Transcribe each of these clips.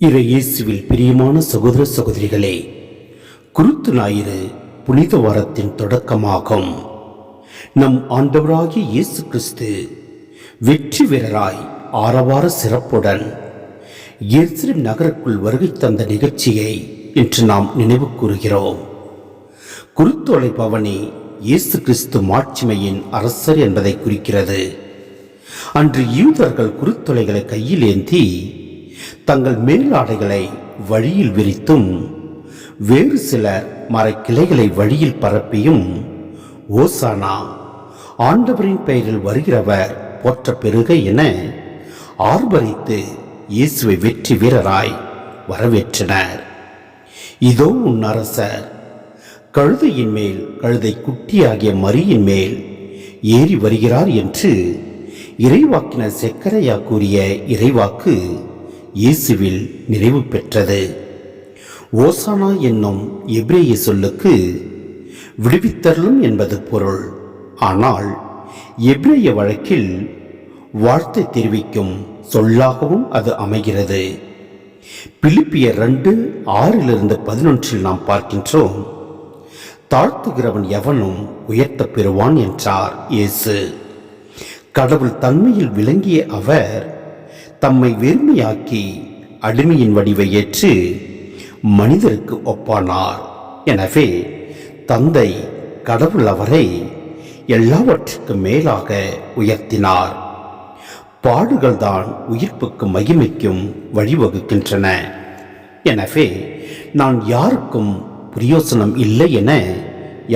இறை இயேசுவில் பிரியமான சகோதர சகோதரிகளே குருத்து ஞாயிறு புனித வாரத்தின் தொடக்கமாகும். நம் ஆண்டவராகிய இயேசு கிறிஸ்து வெற்றி வீரராய் ஆரவார சிறப்புடன் எருசலேம் நகருக்குள் வருகை தந்த நிகழ்ச்சியை இன்று நாம் நினைவு கூறுகிறோம். குருத்தோலை பவனி இயேசு கிறிஸ்து மாட்சிமையின் அரசர் என்பதை குறிக்கிறது. அன்று யூதர்கள் குருத்தொலைகளை கையில் ஏந்தி தங்கள் மேலாடைகளை வழியில் விரித்தும் வேறு சிலர் மரக்கிளைகளை வழியில் பரப்பியும் ஓசானா ஆண்டவரின் பெயரில் வருகிறவர் போற்ற பெருக என ஆர்ப்பரித்து இயேசுவை வெற்றி வீரராய் வரவேற்றனர். இதோ உன் அரசர் கழுதையின் மேல் கழுதை குட்டியாகிய மரியின் மேல் ஏறி வருகிறார் என்று இறைவாக்கினர் செக்கரையா கூறிய இறைவாக்கு இயேசுவில் நிறைவு பெற்றது. ஓசானா என்னும் எப்ரேய சொல்லுக்கு விடுவித்தரலும் என்பது பொருள். ஆனால் எப்ரேய வழக்கில் வாழ்த்தை தெரிவிக்கும் சொல்லாகவும் அது அமைகிறது. பிலிப்பிய ரெண்டு ஆறிலிருந்து பதினொன்றில் நாம் பார்க்கின்றோம் தாழ்த்துகிறவன் எவனும் உயர்த்தப் பெறுவான் என்றார் இயேசு. கடவுள் தன்மையில் விளங்கிய அவர் தம்மை வேண்மையாக்கி அடிமையின் வடிவை ஏற்று மனிதருக்கு ஒப்பானார். எனவே தந்தை கடவுள் அவரை எல்லாவற்றுக்கும் மேலாக உயர்த்தினார். பாடுகள்தான் உயிர்ப்புக்கு மகிமைக்கும் வழிவகுக்கின்றன. எனவே நான் யாருக்கும் பிரயோசனம் இல்லை என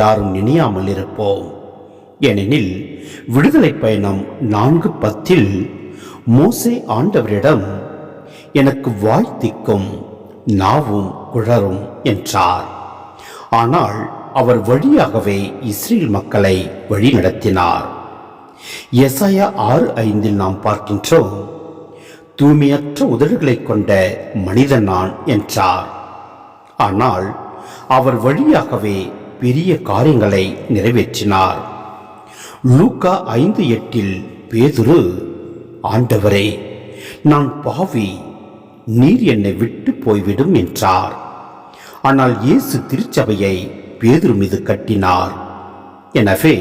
யாரும் நினையாமல் இருப்போம் ஏனெனில் விடுதலை பயணம் நான்கு பத்தில் மோசே ஆண்டவரிடம் எனக்கு வாழ்த்திக்கும் நாவும் குழரும் என்றார். ஆனால் அவர் வழியாகவே இஸ்ரேல் மக்களை வழிநடத்தினார். எசாயா ஆறு ஐந்தில் நாம் பார்க்கின்றோம் தூய்மையற்ற உதடுகளைக் கொண்ட மனிதன் நான் என்றார். ஆனால் அவர் வழியாகவே பெரிய காரியங்களை நிறைவேற்றினார். லூக்கா ஐந்து எட்டில் பேதுரு ஆண்டவரே நான் பாவி நீர் என்னை விட்டு போய்விடும் என்றார். ஆனால் இயேசு திருச்சபையை பேதுரு மீது கட்டினார். எனவே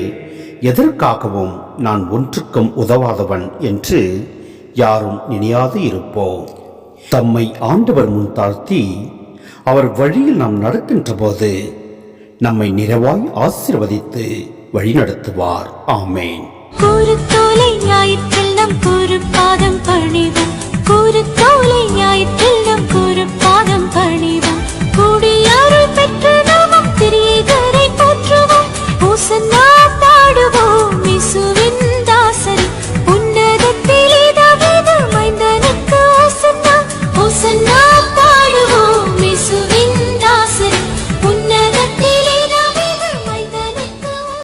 எதற்காகவும் நான் ஒன்றுக்கும் உதவாதவன் என்று யாரும் நினையாது இருப்போம். தம்மை ஆண்டவர் முன் தாழ்த்தி அவர் வழியில் நாம் நடக்கின்ற போது நம்மை நிறைவாய் ஆசீர்வதித்து வழிநடத்துவார். ஆமேன். ஒரு தொலை